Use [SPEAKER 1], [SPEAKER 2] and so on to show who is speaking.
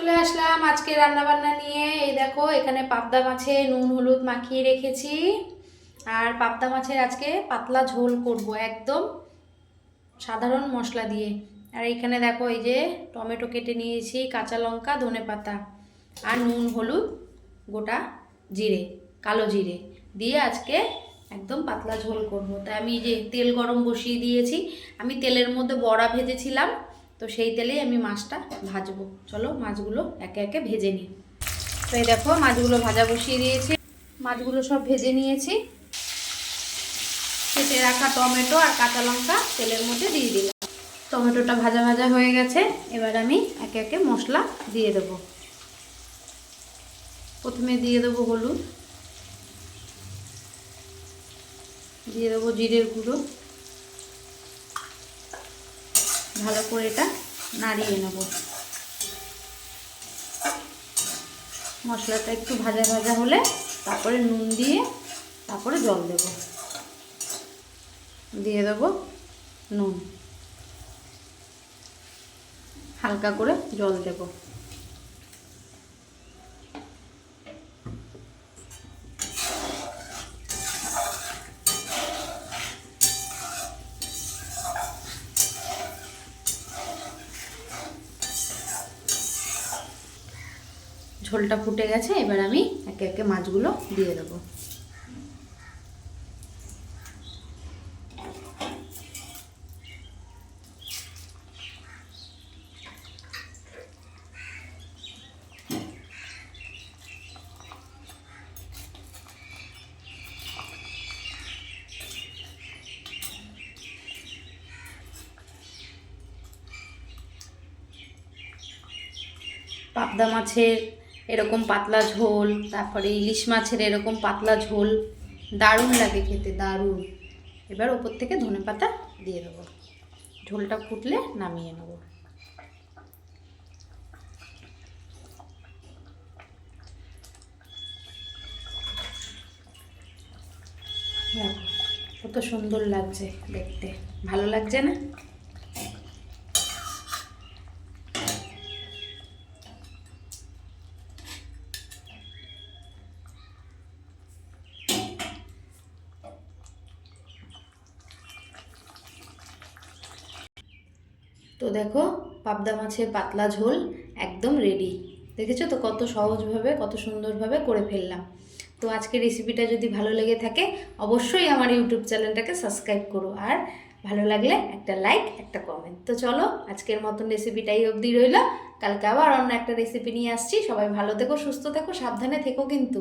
[SPEAKER 1] চলে আসলাম আজকে রান্না বান্না নিয়ে। এই দেখো, এখানে পাবদা মাছে নুন, হলুদ মাখিয়ে রেখেছি। আর পাবদা মাছের আজকে পাতলা ঝোল করব একদম সাধারণ মশলা দিয়ে। আর এখানে দেখো, এই যে টমেটো কেটে নিয়েছি, কাঁচা লঙ্কা, ধনে পাতা আর নুন, হলুদ, গোটা জিরে, কালো জিরে দিয়ে আজকে একদম পাতলা ঝোল করব। তাই আমি যে তেল গরম বসিয়ে দিয়েছি। আমি তেলের মধ্যে বড়া ভেজেছিলাম। তো সেই তেলেই আমি মাছটা ভাজবো। চলো মাছগুলো একে একে ভেজে নিই। তো এই দেখো, মাছগুলো ভাজা বসিয়ে দিয়েছি। মাছগুলো সব ভেজে নিয়েছি। কেটে রাখা টমেটো আর কাঁচা লঙ্কা তেলের মধ্যে দিয়ে দিলাম। টমেটোটা ভাজা ভাজা হয়ে গেছে। এবার আমি একে একে মশলা দিয়ে দেবো। প্রথমে দিয়ে দেবো হলুদ। দিয়ে দেবো জিরের গুঁড়ো। ভালো করে এটা নাড়িয়ে নেব। মশলাটা একটু ভাজা ভাজা হলে তারপরে নুন দিয়ে তারপরে জল দেব। দিয়ে দেব নুন। হালকা করে জল দেব। ঝোলটা ফুটে গেছে এবার আমি একে একে মাছগুলো দিয়ে দেবো। পাবদা মাছের এরকম পাতলা ঝোল, তারপরে ইলিশ মাছের এরকম পাতলা ঝোল, দারুণ লাগে খেতে, দারুণ। এবার ওপর থেকে ধনে পাতা দিয়ে দেবো। ঝোলটা ফুটলে নামিয়ে নেব। কত সুন্দর লাগছে দেখতে। ভালো লাগছে না? তো দেখো, পাবদা মাছের পাতলা ঝোল একদম রেডি দেখেছ তো কত সহজভাবে, কত সুন্দরভাবে করে ফেললাম। তো আজকের রেসিপিটা যদি ভালো লেগে থাকে, অবশ্যই আমার ইউটিউব চ্যানেলটাকে সাবস্ক্রাইব করো। আর ভালো লাগলে একটা লাইক একটা কমেন্ট তো চলো, আজকের মতন রেসিপিটাই অবধি রইল। কালকে আবার অন্য একটা রেসিপি নিয়ে আসছি। সবাই ভালো থেকো, সুস্থ থেকো, সাবধানে থেকো কিন্তু।